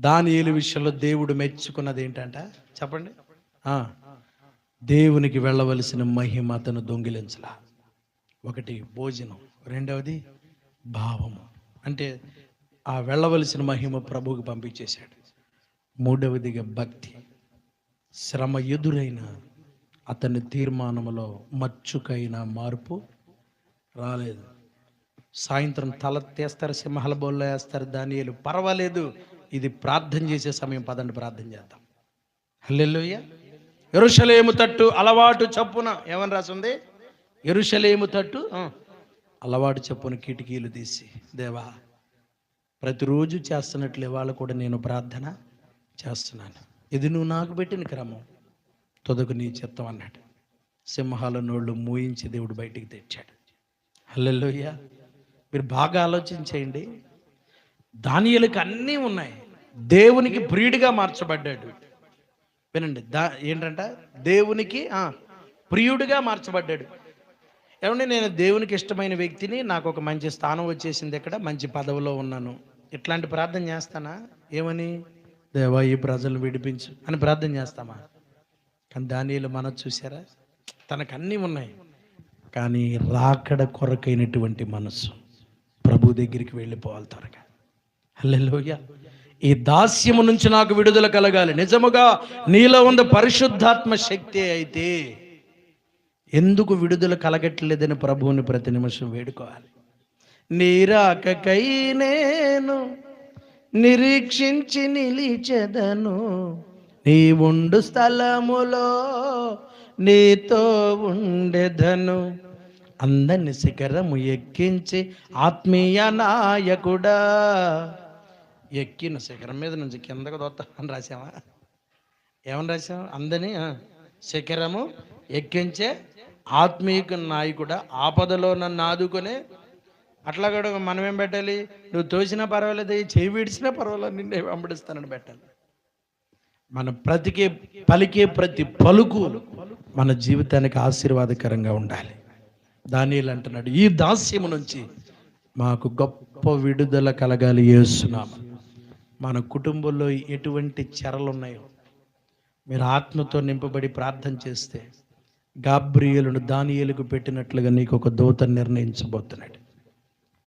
దానియేలు విషయంలో దేవుడు మెచ్చుకున్నది ఏంటంట? చెప్పండి. దేవునికి వెళ్ళవలసిన మహిమ అతను దొంగిలించలా. ఒకటి భోజనం రెండవది భావము. అంటే ఆ వెళ్ళవలసిన మహిమ ప్రభువుకి పంపించేశాడు. మూడవదిగా భక్తి. శ్రమ ఎదురైన అతని తీర్మానములో మచ్చుకైన మార్పు రాలేదు. సాయంత్రం తల తీస్తారు సింహాల బోల్లో వేస్తారు. దానియలు పర్వాలేదు. ఇది ప్రార్థన చేసే సమయం. పదండి ప్రార్థన చేద్దాం. హల్లెలూయ. ఎరుషలేము తట్టు అలవాటు చప్పున ఏమని రాసింది? ఎరుషలేము తట్టు అలవాటు చప్పున కిటికీలు తీసి దేవా ప్రతిరోజు చేస్తున్నట్లు ఇవాళ కూడా నేను ప్రార్థన చేస్తున్నాను. ఇది నువ్వు నాకు పెట్టిన క్రమం. తొదకు నీ చిత్తం అన్నాడు. సింహాల నోళ్ళు మూయించి దేవుడు బయటికి తెచ్చాడు. హల్లెలూయ. మీరు బాగా ఆలోచించేయండి. దానియలకు అన్నీ ఉన్నాయి. దేవునికి ప్రియుడిగా మార్చబడ్డాడు. వినండి దా ఏంటంట? దేవునికి ప్రియుడిగా మార్చబడ్డాడు. ఏమంటే నేను దేవునికి ఇష్టమైన వ్యక్తిని నాకు ఒక మంచి స్థానం వచ్చేసింది ఇక్కడ మంచి పదవిలో ఉన్నాను. ఇట్లాంటి ప్రార్థన చేస్తానా? ఏమని? దేవా ఈ ప్రజలు విడిపించు అని ప్రార్థన చేస్తామా? కానీ దానిలో మనం చూసారా తనకు అన్నీ ఉన్నాయి. కానీ రాకడ కొరకైనటువంటి మనసు. ప్రభు దగ్గరికి వెళ్ళిపోవాలి త్వరగా. హల్లెలూయా. ఈ దాస్యము నుంచి నాకు విడుదల కలగాలి. నిజముగా నీలో ఉన్న పరిశుద్ధాత్మ శక్తి అయితే ఎందుకు విడుదల కలగట్లేదని ప్రభువుని ప్రతి నిమిషం వేడుకోవాలి. నీరాకకై నేను నిరీక్షించి నిలిచెదను. నీ ఉండు స్థలములో నీతో ఉండెదను. అందరిని శిఖరము ఎక్కించి ఆత్మీయ నాయకుడా. ఎక్కిన శిఖరం మీద నుంచి కిందకు దొత్తా అని రాసావా ఏమని రాసావు అందని శిఖరము ఎక్కించే ఆత్మీయ నాయకుడ ఆపదలో నన్ను ఆదుకునే. అట్లా కూడా మనం ఏం పెట్టాలి? నువ్వు తోసినా పర్వాలేదు చేయి విడిచినా పర్వాలేదు నిన్నే వెంబడిస్తానని పెట్టాలి. మన ప్రతికే పలికే ప్రతి పలుకు మన జీవితానికి ఆశీర్వాదకరంగా ఉండాలి. దానిలు అంటున్నాడు ఈ దాస్యము నుంచి మాకు గొప్ప విడుదల కలగాలి చేస్తున్నాము మన కుటుంబంలో ఎటువంటి చెరలు ఉన్నాయో మీరు ఆత్మతో నింపబడి ప్రార్థన చేస్తే గాబ్రియేలును దానియలకు పెట్టినట్లుగా నీకు ఒక దూత నిర్ణయించబోతున్నాడు.